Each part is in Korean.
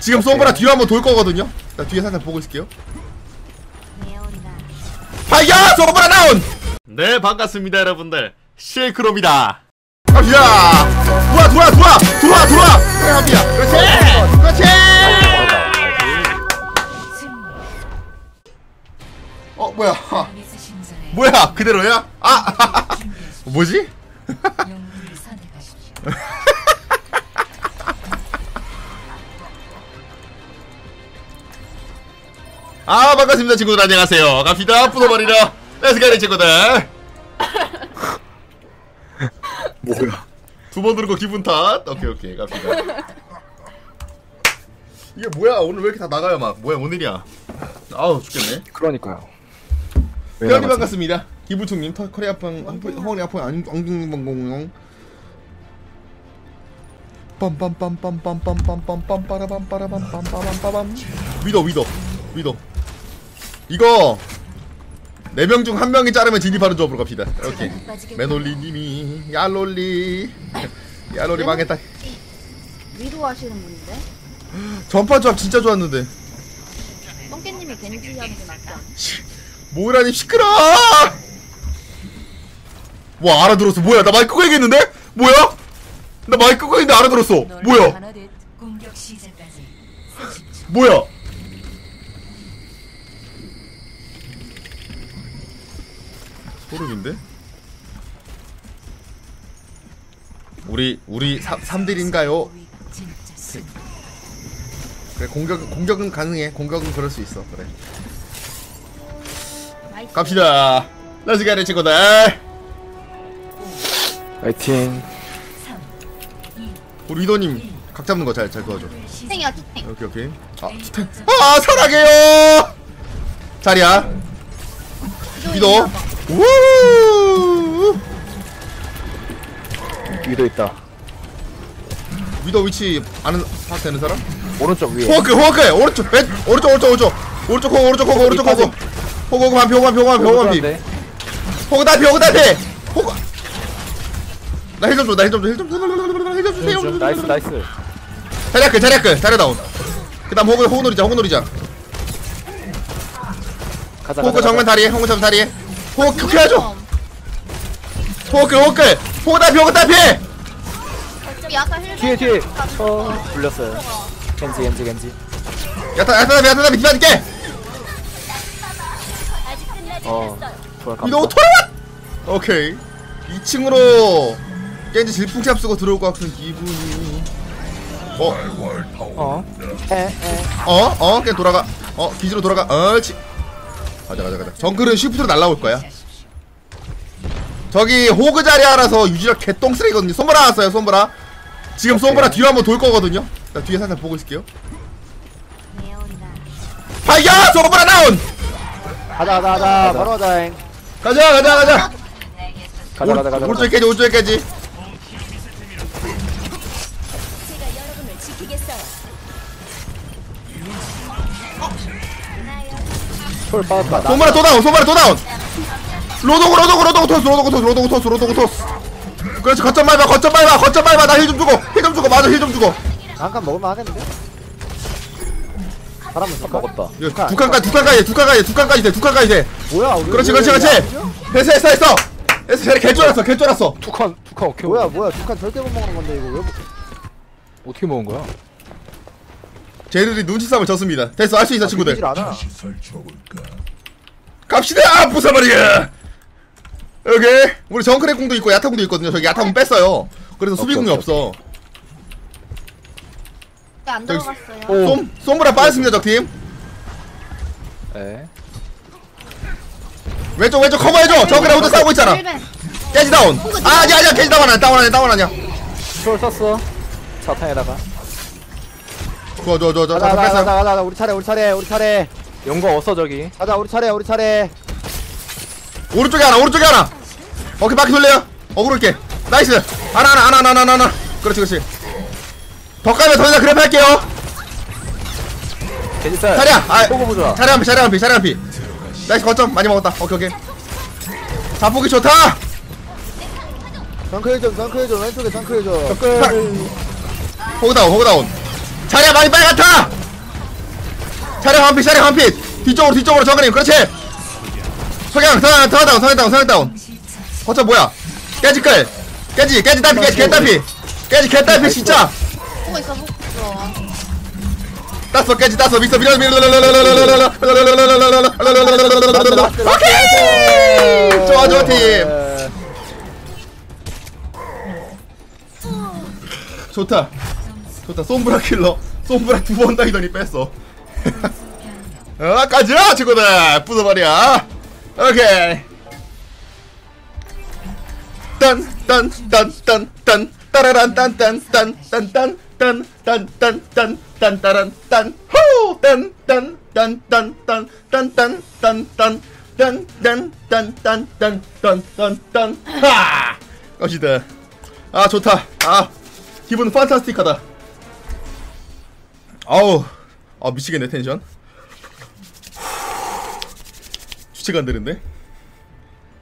지금 솜브라 뒤로 한번 돌 거거든요. 나 뒤에 살짝 보고 있을게요. 발견! 솜브라 다운! 네 반갑습니다 여러분들. 쉐이크로입니다. 갑시다 돌아 돌아 돌아 돌아 돌아 갑니다 그렇지. 그렇지. 어 뭐야? 뭐야? 그대로야? 아 뭐지? 아 반갑습니다 친구들. 안녕하세요. 갑시다. 뿌도버리러 렛츠가리 친구들. 뭐야? 두번 들고 기분 탓? 오케이 오케이. 갑시다. 이게 뭐야? 오늘 왜 이렇게 다 나가요 막? 뭐야 오늘이야? 아우 죽겠네. 그러니까요. 나갔지? 반갑습니다. 기부총님 커리아팡 허리 아팡 엉뚱방공용. 빰빰빰빰빰빰빰빰빰빰빰빰빰빰빰빰 위도 위도 위도 이거 네 명 중 한 명이 자르면 진입하는 조합으로 갑시다. 오케이. 맨올리님이 야롤리. 야롤리 망했다. 위로 하시는 분인데? 전파 조합 진짜 좋았는데. 똥개님이 겐지 하는 게 낫지 않아? 모이라님 시끄러! 와 알아들었어. 뭐야? 나 마이크 끄고 얘기했는데? 뭐야? 나 마이크 끄고 했는데 알아들었어. 뭐야? 뭐야 소름인데? 우리 우리 3딜인가요? 진짜 수 그래 공격 공격은 가능해. 공격은 그럴 수 있어. 그래. 갑시다. 가리 친구들. 파이팅. 우리 위도님 각 잡는 거 잘 잘 도와줘. 투탱이야 투탱 오케이 오케이. 아 투탱 아 사랑해요! 자리야. 위도 우 위도 있다. 위도 위치 아는 파악 되는 사람? 오른쪽 위에. 호크 호크 오른쪽 왼 오른쪽 오른쪽 오른쪽 오른쪽 호그 오른쪽 호그 오른쪽 호그 호그 호그 반피 호그 반피 호그 반피 호그 반피? 호그 다피 호그 다피 호그 나힐 좀 줘 나힐좀 줘 힐좀 줘 힐좀 주세요 좀, 나이스 나이스. 자리야크 자리야크 자리 다운 그 다음 호그 호그 놀이자 호그 놀이자 가자 호그. 정면. 다리에 호그 정면 다리에 큐 해줘 호그 호그 호그 다피 호그 다피 뒤에 뒤에. 어 불렸어요. 겐지 겐지 겐지. 야타 야타 다피 야타 다피 기다릴게 어. 좋아. 위도 돌아와 오케이 2층으로 겐지 질풍치 앞쓰고 들어올 것 같은 기분이 어? 어. 어? 어? 그냥 돌아가 어? 기지로 돌아가 어치 가자 가자 가자 정글은 쉬프트로 날라올 거야 저기 호그 자리 알아서 유지력 개똥 쓰레기거든요 솜브라 왔어요 솜브라 지금 솜브라 뒤로 한번 돌 거거든요 나 뒤에 살짝 보고 있을게요 발견! 솜브라 다운! 가자 가자 가자. 바로 가자잉. 가자 가자 가자 가자 가자 가자. 오른쪽에 깨지 오른쪽에 깨지 솔 빠졌다. 나. 솜브라 또 다운 솜브라 또 다운 로도고 로도고 로도고 토스 로도고 토스 로도고 토스 로도고 토스 그렇지 거점 밟아 거점 밟아 거점 밟아 나 힐 좀 주고 힐 좀 주고 맞아 힐 좀 주고 잠깐 먹을만 하겠는데? 사람은 아, 먹었다. 이거 두 칸까지 두 칸까지 두 칸까지 두 칸까지 돼두 칸까지 돼 뭐야 우리 그렇지 왜 그렇지? 그렇지 했어 했어 했어 했어 쟤네 개쫄았어 개쫄았어 투칸 투칸 오케이. 뭐야 뭐야 북한 절대 못 먹는 건데 이거 왜 먹- 어떻게 먹은 거야? 쟤들이 눈치 싸움을 졌습니다 됐어 할 수 있어 친구들 비비질 않아 갑시다 아, 부숴버리게 여기 우리 정크레 궁도 있고 야타 궁도 있거든요 저기 야타 궁 뺐어요 그래서 수비 궁이 오케이, 없어 안 들어갔어요 솜 솜브라 빠졌습니다 적팀 에. 왼쪽 왼쪽 커버해줘 정크레 혼자 싸우고 있잖아 깨지 다운 아 아니야 아니야 깨지 다운 아니야 다운 아니야 다운 아니야 솔 썼어. 차탄에다가. 좋아 좋아 좋아 좋아. 가자 다 가자 가자 가자. 우리 차례 우리 차례 우리 차례. 용거 없어 저기. 가자 우리 차례 우리 차례. 오른쪽에 하나 오른쪽에 하나. 오케이 바퀴 돌려요. 어그럴게. 나이스. 하나 하나 하나 하나 하나 하나. 그렇지 그렇지. 더 까면 더 이상 그래프 할게요. 쌀. 자리야. 아 보고 보자. 자리 한피 자리 한피 자리 한피. 나이스 거점 많이 먹었다. 오케이 오케이. 자폭이 좋다. 덩크 해줘 덩크 해줘 왼쪽에 덩크 해줘 호그 다운 호그 다운 자리야 많이 빨리 같아 자리야 한핏 자리야 한핏 뒤쪽으로 뒤쪽으로 정근님 그렇지 석양 석양 석양 다운 석양 다운 석양 다운 거쳐 뭐야 깨지 끌 깨지 깨지 딸피 깨지 개딸피 깨지 개딸피 진짜 보고 있어 보고 있어 땄어 깨지 땄어 미스터 밀어 밀어 오케이 좋아 좋아 팀 좋다 좋다 솜브라 킬러 솜브라 두번 다니더니 뺐어 아 가자 친구들 부숴버려 오케이 딴딴딴딴딴 따라란 딴딴딴딴딴딴딴딴딴딴 따란 딴딴딴딴딴딴딴딴딴딴딴딴딴딴딴딴딴딴딴 하 것이다 아 좋다 아 기분 판타스틱하다 아우 아 미치겠네 텐션. 주체가 안 되는데?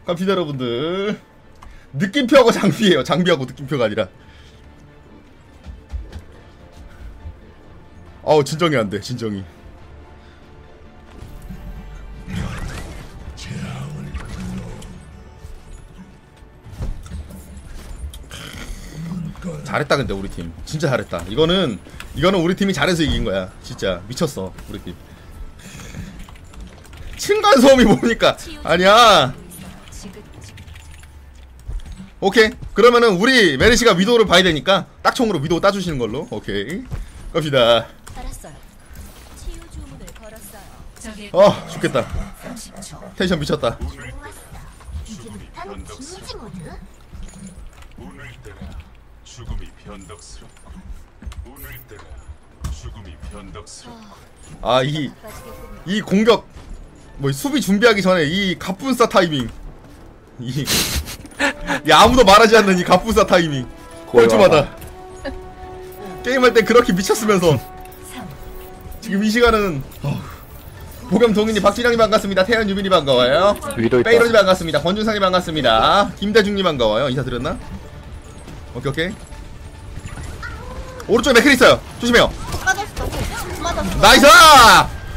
갑시다 여러분들. 느낌표하고 장비예요. 장비하고 느낌표가 아니라. 아우 진정이 안돼 진정이. 잘했다 근데 우리 팀. 진짜 잘했다. 이거는 이거는 우리 팀이 잘해서 이긴 거야. 진짜. 미쳤어 우리 팀. 층간 소음이 뭡니까? 아니야. 오케이. 그러면은 우리 메르시가 위도를 봐야 되니까 딱총으로 위도 따주시는 걸로. 오케이. 갑시다. 아 죽겠다. 30초. 텐션 미쳤다. 죽음이 변덕스럽고 아 이 이 공격. 뭐 수비 준비하기 전에 이 갑분싸 타이밍. 이, 이 아무도 말하지 않는 이 갑분싸 타이밍. 뻘쭘하다. 게임할 때 그렇게 미쳤으면서. 지금 이 시간은 어, 보겸 동인이 박진영이 반갑습니다. 태연 유빈이 반가워요. 빼이로니 반갑습니다. 권준상이 반갑습니다. 김대중님 반가워요. 인사 드렸나? 오케이 오케이 오른쪽에 맥클 있어요. 조심해요. 빠졌어. 훅 빠졌어 나이스!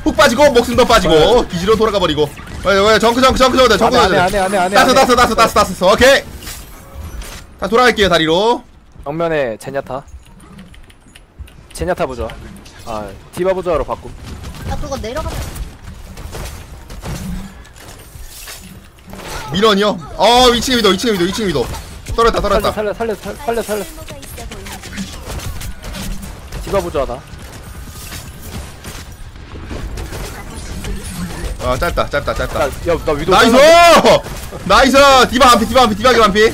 훅 빠지고 목숨도 빠지고 뒤지로 돌아가 버리고. 왜, 왜, 정크 정크 정크 정크 정크 안해 안해 안해 안해 따스 따스 따스 따스 따스 오케이. 자 돌아갈게요 다리로. 정면에 제냐타. 제냐타 보자 아 디바 보자로 바꿈. 나 그거 내려가 민원이요? 어 2층에 위도 2층에 위도 2층에 위도. 떨었다 떨었다. 살려 살려 살려 살려 살려 디바 보자 나. 아 짧다 짧다 짧다. 야나 위도 나이스! 나이스! 디바 한피 디바 한피 디바기 한피.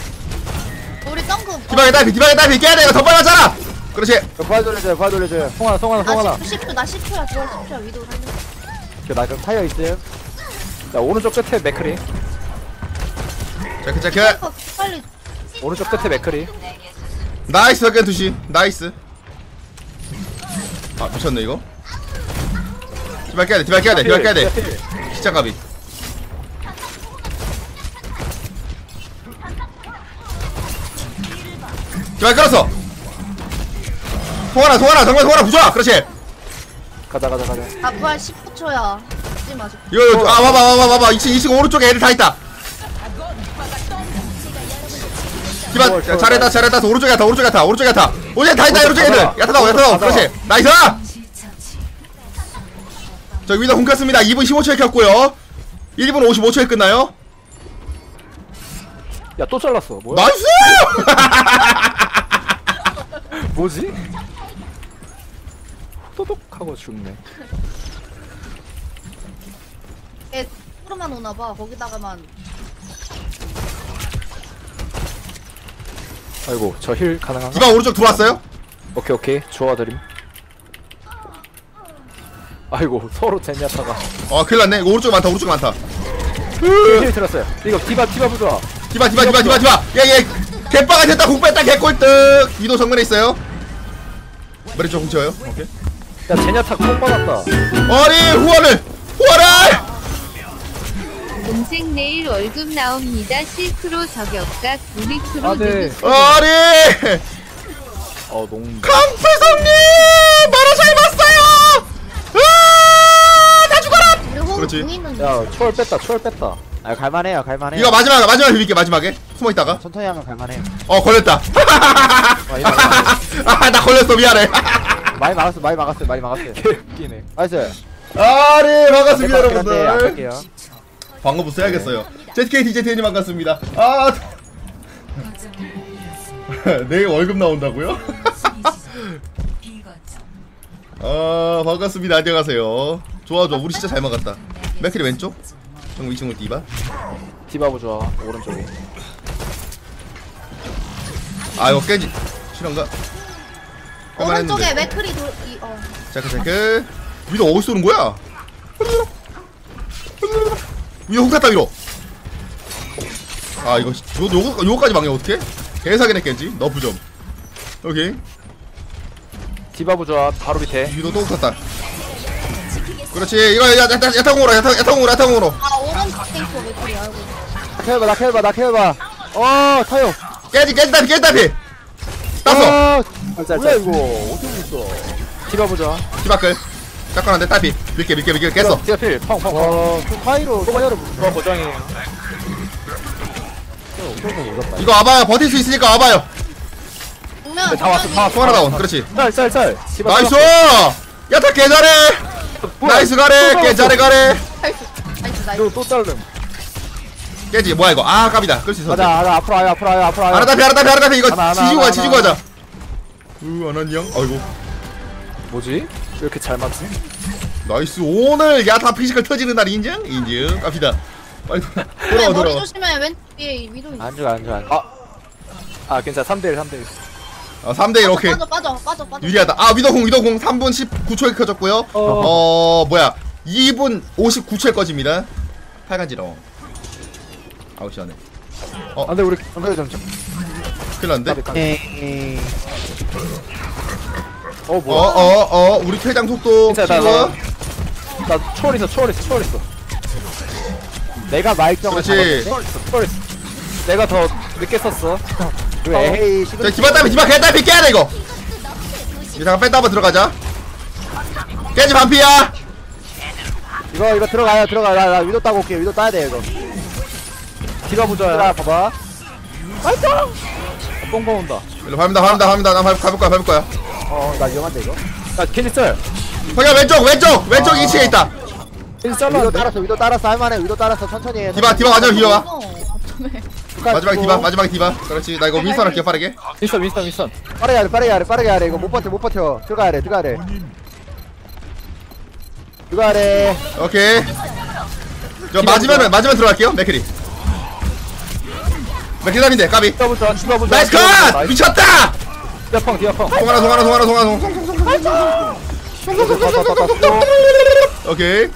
우리 점프 디바기 딸피 디바기 딸피. 깨야 돼 이거 더 빨랐잖아! 그렇지. 야, 부활 돌려줘요 부활 돌려줘요. 송하나 송하나 나 송하나. 10초 10초 나 10초야. 들어 10초야 위도. 살려 나 그럼 타이어 있어요? 야 오른쪽 끝에 맥크리. 체크 체크. 어, 빨리. 오른쪽 끝에 맥크리. 나이스 석현 투시. 나이스 아 미쳤네 이거? 디바 깨야 돼 디바 깨야 돼 디바 깨야 돼. 진짜 가비. 디바 끌었어. 송하나 송하나 정말 송하나 부숴 그렇지. 가자 가자 가자. 아 부활 19초야 잊지 마 이거 이거 아 와봐 와봐 와봐. 2층 2층 오른쪽에 애들 다 있다 디바 야, 잘했다 잘했다. 오른쪽에 야타 오른쪽에 야타 오른쪽에 야타. 오른쪽에 다 있다 오른쪽에 애들. 야타 나오 야타 나오 그렇지. 나이스! 저 위다 공켰습니다. 2분 15초에 켰고요. 1분 55초에 끝나요? 야 또 잘랐어. 뭐야? 나이스! 뭐지? 또독 하고 죽네. 걔 프로만 오나봐. 거기다가만 아이고 저 힐 가능한가? 디바 오른쪽 들어왔어요? 오케이 오케이. 좋아드림. 아이고 서로 제냐타가. 어 큰일 났네. 이거 오른쪽 많다 오른쪽 많다. 힐 들었어요. 이거 디바 디바 부좋아 디바 디바 디바 디바 디바. 예예. 개빠가 됐다. 공 뺐다. 개꼴득. 위도 정면에 있어요. 머리 조금 쳐요. 오케이. 야 제냐타 콩 받았다. 아니 후원을. 후원을 동생 내일 월급 나옵니다. 실크로 저격각 우리 크로 아, 네. 아리! 어, 농. 강태성님! 바로 잘 봤어요! 으아! 나 죽어라! 그렇지. 야, 초월 뺐다, 초월 뺐다. 아, 갈만해요, 갈만해요. 이거 마지막 마지막에 비빌게, 마지막에. 숨어 있다가. 천천히 하면 갈만해요. 어, 걸렸다. 아, 나 걸렸어, 미안해. 많이 막았어, 많이 막았어. 많이 막았어. 웃기네. 나이스. 아리, 반갑습니다, 네, 여러분들. 할게요. 광고 부스 해야겠어요. ZKT JT님 반갑습니다. 아 내일 월급 나온다고요? 아 반갑습니다. 안녕하세요. 좋아 좋아. 우리 진짜 잘 막았다. 맥크리 왼쪽? 형 2층으로 디바? 디바브 좋아. 오른쪽에. 아 이거 깨지. 실한가? 오른쪽에 맥크리 돌 이, 어. 잠깐 잠깐 위로 어디서 오는 거야? 위로 훅 탔다 위로. 아 이거 요, 요거, 요거까지 막냐 어떻게? 개사기네 깼지. 너프 좀 오케이. 디바브 좋아 바로 밑에. 위로 또훅 탔다. 그렇지. 이거 야, 야, 야, 야타공으로 야타, 야타공으로 야타공으로 아 오른쪽에 있어 맥크리 알고 나 캐봐 나 캐봐 나 캐봐. 어 타요. 깨지 깨지다피 깨지다피. 땄어. 아, 짤짤. 뭐야 이거. 어떻게 됐어? 디바브 좋아 디바클 짝건한데 딸피. 밀게 밀게 밀게. 깼어. 디바 필. 펑펑펑. 와그 타이로 타이로 디바 고정이에요. 엄청 무섭다 이거 와봐요. 버틸 수 있으니까 와봐요. 보면 네, 다 왔어, 다 왔어. 송 하나 다운. 그렇지. 디바 나이스! 야타 개잘해! 나이스 가래! 개잘해 가래! 나이스 나이스 나이스. 이거 또 깨지. 뭐야 이거? 아 깝이다. 끌 수 있었지 가자 가자. 앞으로 와요 앞으로 와요 앞으로 와요. 아나다피 아나다피 아나다피. 이거 하나, 하나, 지지고 가 하나, 지지고 하나. 가자. 으 안한 양 아이고. 뭐지? 왜 이렇게 잘 맞지? 나이스. 오늘 야타 피지컬 터지는 날 인증? 인증. 갑시다. 빨리 돌아와 네, 머리 돌아와. 조심해. 왼 뒤에 위도 있어. 안 죽어 안 죽어 안 죽어. 아 괜찮아. 3대1 3대1 어, 3대1 오케이. 빠져 빠져 빠져 빠져. 유리하다. 아 위도공 위도공. 3분 19초에 켜졌고요. 어. 뭐야. 2분 59초에 꺼집니다. 팔간지러 아우 시원해 안돼 우리 정글 좀 좀. 큰일 났는데? 에이. 어 뭐야? 어어 어 우리 퇴장 속도. 키워 나, 나 초월 있어 초월 있어 초월 있어. 내가 그렇지. 초월 초월 있어. 내가 더 늦게 썼어. 그 에헤이 자 시그널 디바 따비 디바 개 따비 깨야 돼 이거. 잠깐 뺐다 한번 들어가자. 깨지 반피야. 이거 이거 들어가요 들어가. 나, 나 위도 따고 올게. 위도 따야 돼 이거. 들어가 좋아요 봐봐. 뽕뽕 온다. 일로 밟는다 밟는다 밟는다. 나 밟, 밟을 거야 밟을 거야 어나 위험한데 이거? 야 캔디 짤 거기야 왼쪽 왼쪽 왼쪽 2층에 있다. 캔디 위도 잘랐는데 따랐어 위도 따랐어 할만해. 위도 따랐어 천천히 해. 디바 디바 마지막 디바. 어, 어쩌면 마지막에 디바 마지막에 디바. 그렇지 나 이거 윈선 할게 빠르게. 윈스턴 윈스턴 윈스턴 빠르게 하래 빠르게 하래 빠르게 하래. 이거 못 버텨 못 버텨. 들어가야 돼 들어가야 돼. 들어가야 돼. 오케이. 저 마지막은 마지막 들어갈게요 맥크리. 맥크리 답인데 까비. 나이스 컷! 미쳤다 디바펑 디바펑. 송하나 송하나 송하나 송하나 송 오케이.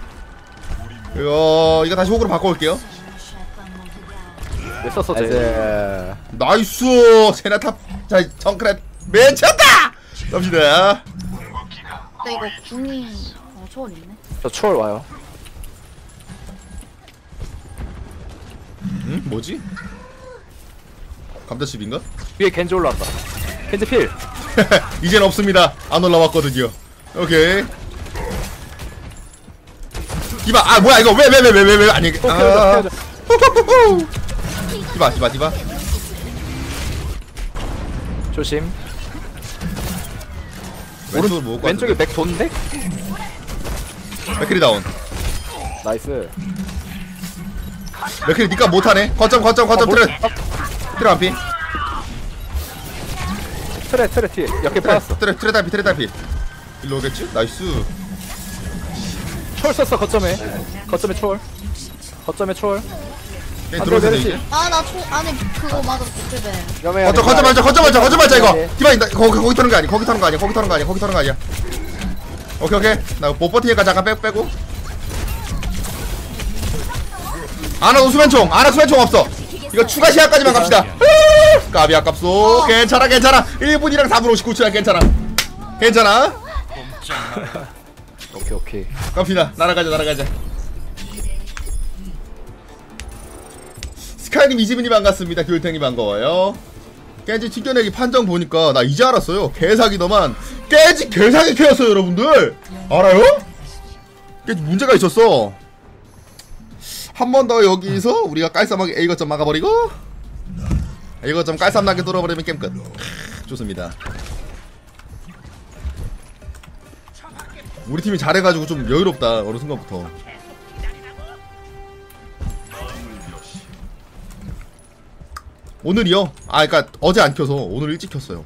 이거 이거 다시 호구로 바꿔올게요. 왜 썼어 쟤? 나이스 나이스! 세나탑 자 정크렛 미쳤다! 갑시다. 근데 이거 궁이 어 초월 있네. 저 초월 와요. 응? 뭐지? 감자칩인가? 위에 겐지 올라왔다 겐지 필. 이젠 없습니다. 안 올라왔거든요. 오케이. 디바 아 뭐야 이거 왜 왜 왜 왜 왜 왜 아니 또 아. 디바 디바 디바. 조심. 모을 것 왼쪽에 맥 도는데? 맥크리 다운. 나이스. 맥크리 니가 못하네. 거점 거점 거점 아, 트레 뭐- 트레 안피 트레 트레 뒤에. 옆에 트레 빠졌어. 트레 트레 달피 트레 달피. 일로 오겠지? 나이스. 초월 썼어 거점에. 거점에 초월. 거점에 들어올 돼, 텐데 메르시. 이제. 아나 초 안에 그거 맞아. 못해배 위험해 거점 거점 말자 거점 말자 거점 말자 이거. 네. 디바 나 거기 거기 터는 거 아니야 거기 터는 거 아니야 거기 터는 거 아니야 거기 터는 거 아니야. 오케이 오케이. 나못 버티니까 잠깐 빼고 빼고. 아나 수면총 아나 수면총 없어 이거 추가 시야까지만 갑시다. 까비 아깝소. 괜찮아 괜찮아. 1분이랑 4분 59초야 괜찮아. 괜찮아? 오케이 오케이. 갑시다. 날아가자 날아가자. 스카이님 이지민님 반갑습니다. 교일탱님 반가워요. 깨지 튕겨내기 판정 보니까 나 이제 알았어요. 개사기더만. 깨지 개사기 캐였어요 여러분들. 알아요? 깨지 문제가 있었어 한 번 더 여기서 우리가 깔쌈하게 A 거점 막아버리고 A 거점 깔쌈나게 뚫어버리면 게임 끝. 크, 좋습니다. 우리 팀이 잘해가지고 좀 여유롭다 어느 순간부터. 오늘이요? 아, 그니까 어제 안 켜서 오늘 일찍 켰어요.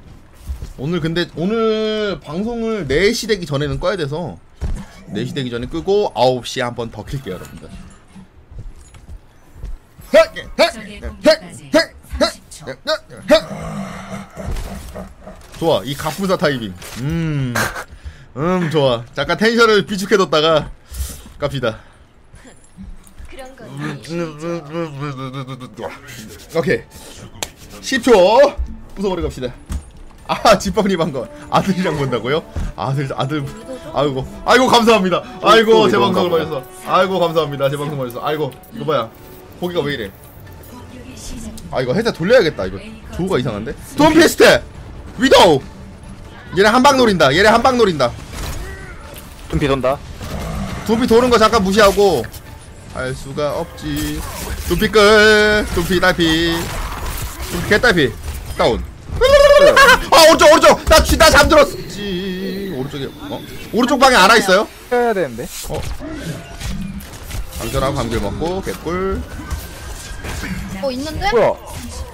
오늘 근데 오늘 방송을 4시 되기 전에는 꺼야 돼서 4시 되기 전에 끄고 9시에 한 번 더 킬게요, 여러분들. 좋아, 이 갑부사 타이밍. 음, 음, 좋아. 잠깐 텐션을 비축해뒀다가 갑시다. 오케이. 10초. 부숴버려 갑시다. 아 집밥님 한거 아들이랑 본다고요? 아들 아들. 아이고. 아이고 감사합니다. 아이고 제 방송을 봐줘서. 아이고 감사합니다. 제 방송 봐줘서. 아이고 이거 봐야 고기가 왜 이래? 아 이거 해자 돌려야겠다 이거. 조우가 이상한데? 톰피스트 위도우! 얘네 한방 노린다 얘네 한방 노린다. tum피 돈다. 두피 도는 거 잠깐 무시하고. 알 수가 없지. 두피 끌 두피 딸피. 두피 개딸피. 다운. 아 오른쪽 오른쪽! 나, 쥐- 나 잠들었지. 오른쪽에 어? 오른쪽 방에 알아 있어요? 해야 되는데. 강철하고 감귤 먹고 개꿀 어 있는데? 뭐야?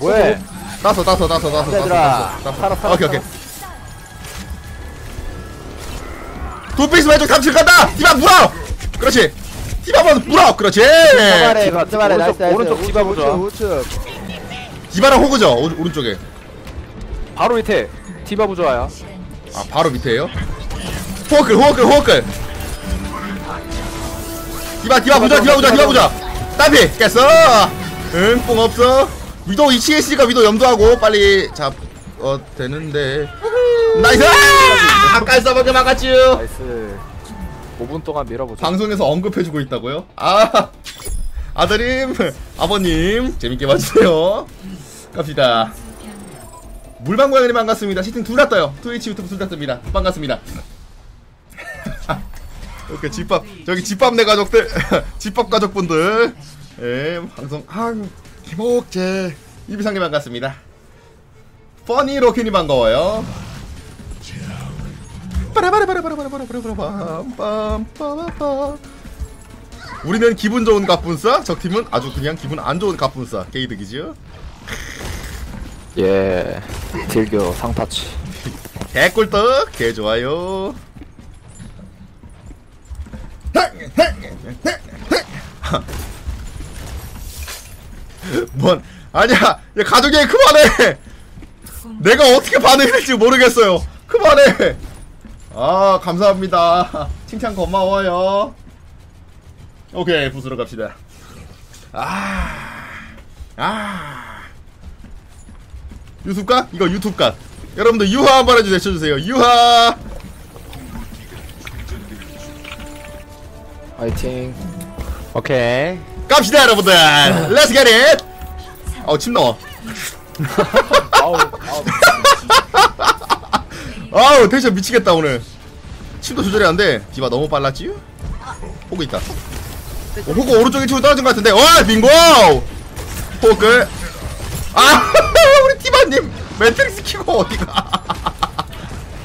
왜? 따서 따서 따서 따서 얘들아. 따서. 살아, 살아, 오케이 오케이. 두피스 왼쪽 잠실 간다! 디바 물어! 그렇지. 디바 한번 물어! 그렇지. 거점아래 거점아래. 오른쪽, 나이스 나이스. 오른쪽 디바 보자. 우측 우측. 디바랑 호그죠? 오, 오른쪽에. 바로 밑에. 디바 부조아야. 아 바로 밑에요? 호흡글 호흡글 호흡글 디바 디바 보자 디바 보자 디바 보자. 딸피 깼어 응 뽕 없어. 위도 2층에 있으니까 위도 염두하고 빨리 잡 어 되는데. 나이스! 아깔 써먹게 막았쥬 나이스. 5분 동안 밀어보자. 방송에서 언급해주고 있다고요? 아 아드님 아버님 재밌게 봐주세요. 갑시다. 물방고양이님 반갑습니다. 시팅 둘 다 떠요. 트위치 유튜브 둘 다 뜹니다. 반갑습니다. 이렇게 집밥. 저기 집밥 내 가족들 집밥 가족분들 예 방송 아 김옥재 이비상님 반갑습니다. 퍼니 로키님 반가워요. 우리는 기분 좋은 갑분싸 적 팀은 아주 그냥 기분 안 좋은 갑분싸 게이득이죠 예 딜교 상타치 개꿀떡 개 좋아요 뭔 아니야 야 가족이 그만해! 내가 어떻게 반응해야 될지 모르겠어요. 그만해! 아 감사합니다. 칭찬 고마워요. 오케이 부스러 갑시다. 아 아. 유튜브가? 이거 유튜브가. 여러분들 유하 한번 해주 외쳐주세요. 유하! 화이팅. 오케이 갑시다 여러분들 렛츠 겟 잇! 어우 침 나와 아우 아우 아우 텐션 미치겠다 오늘 침도 조절이 안돼 디바 너무 빨랐지? 호구 있다 어, 호구 오른쪽에 치고 떨어진 것 같은데 와 빙고 호구 아 우리 디바님 매트릭스 키고 어디가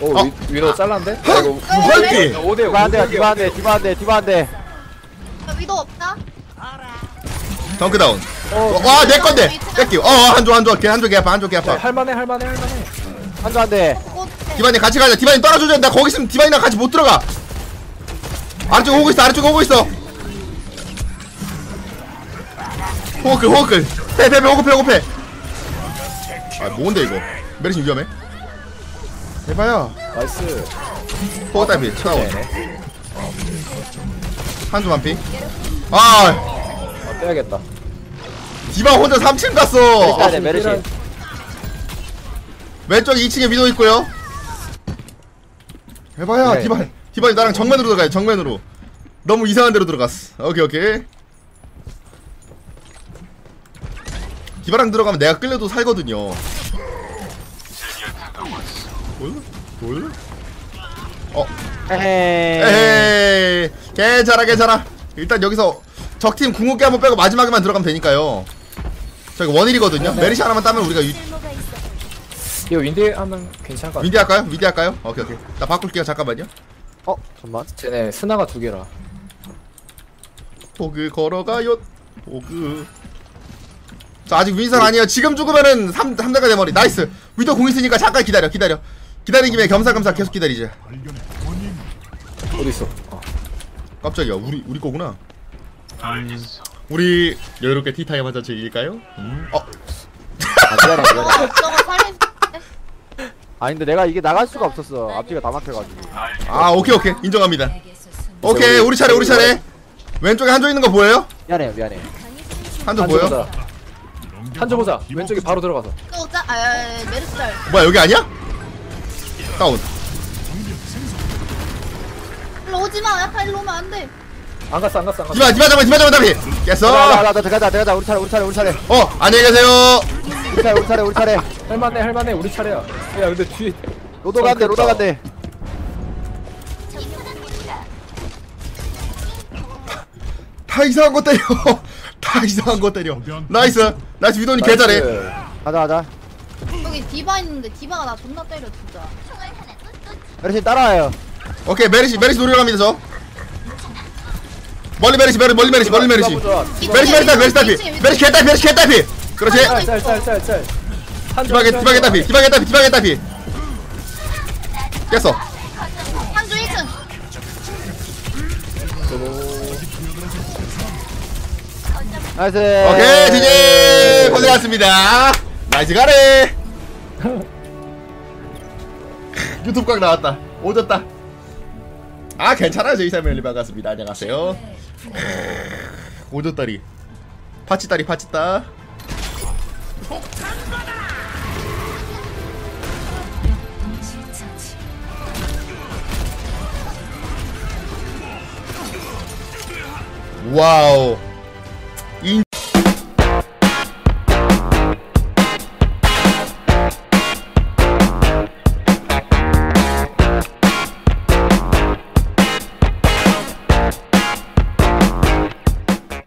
오 어. 위, 위로 잘랐는데? 헐! 헐피 5대 디바 한대 디바 한대 디바 한대 디바 한대 아, 위도 없다? 덩크 다운 와 내 건데 뺏기 어 한조 한조 걔 한조 개 아파 한조 개 아파 할만해 할만해 할만해 한조 한대 어, 디바님 같이 가자. 디바님 떨어져줘. 나 거기 있으면 디바님이랑 같이 못 들어가. 아래쪽에 오고 있어. 아래쪽에 오고 있어. 호흡글 호흡글. 패패패 호흡패 호흡패. 아 뭔데 이거? 메리신 위험해. 해봐요. 나이스 호흡 딸피 차워. 네네 한조. 아아 빼야겠다 디바 혼자 3층 갔어. 메리시 아, 메리시 왼쪽 2층에 위도 있고요. 해봐야 네. 디바 디바님 나랑 정면으로 들어가요. 정면으로. 너무 이상한 데로 들어갔어. 오케이 오케이. 디바랑 들어가면 내가 끌려도 살거든요. 돌? 돌? 어, 에헤이 에헤이. 괜찮아 괜찮아. 일단 여기서 적팀 궁극기 한번 빼고 마지막에만 들어가면 되니까요. 저기 원일이거든요. 네. 메리시 하나만 따면 우리가 유. 이거 윈디 하면 괜찮을 것 같아 윈디 할까요? 윈디 할까요? 오케이 오케이. 나 바꿀게요. 잠깐만요. 어 잠만. 쟤네 스나가 두 개라. 보그 걸어가요. 보그. 자 아직 윈선 아니에요. 지금 죽으면은 3, 삼대가 돼버리. 나이스. 위도 공 있으니까 잠깐 기다려 기다려. 기다린 김에 겸사겸사 계속 기다리지. 어디 있어? 어. 깜짝이야. 우리 우리 거구나 우리 여유롭게 티타임 한잔 즐길까요? 음. 어 아 미안해 미안해. 아니 근데 내가 이게 나갈 수가 없었어 앞뒤가 다 막혀가지고 아 오케이 오케이 인정합니다 오케이 우리 차례 우리 차례 왼쪽에 한조 있는 거 보여요? 미안해 미안해 한조 보여? 보자 한조 보자 왼쪽에 바로 들어가서 또 짜. 아, 아, 아, 메르스 짤. 뭐야 여기 아니야? 다운 일로 오지 마. 약간 일로 오면 안 돼. 안 갔어 안 갔어 안 갔어. 디바 디바 잡아 디바 잡아 답이 깼어? 나나나 들어가자 들어가자 우리 차례 우리 차례 우리 차례. 어 안녕히 계세요. 우리 차례 우리 차례 우리 차례. 할만해 할만해. 우리 차례야. 야 근데 뒤에 로도 간대 로도 간대. 다 이상한 거 때려. 다 이상한 거 때려. 나이스. 나이스 위도니 개 잘해. 가자 가자. 여기 디바 있는데 디바가 나 존나 때려 진짜. 메르시 따라와요. 오케이 메리시 메리시 노려갑니다 저 멀리 메리시 멀리 멀리 메리시 멀리 메리시. 메리시 메리시 딸피 메리시 딸피. 메리시 개딸피 메리시 개딸피. 그렇지? 짤짤짤짤짤 한조 디바게 디바게 딸피 디바게 딸피 디바게 딸피. 깼어. 한주 1층. 나이스. 오케이 지지. 고생하셨습니다. 나이스 가래. 유튜브 각 나왔다. 오졌다 아 괜찮아요. 저희 사멜리 반갑습니다. 안녕하세요. 오졌다리. 파치다리 파치다. 와우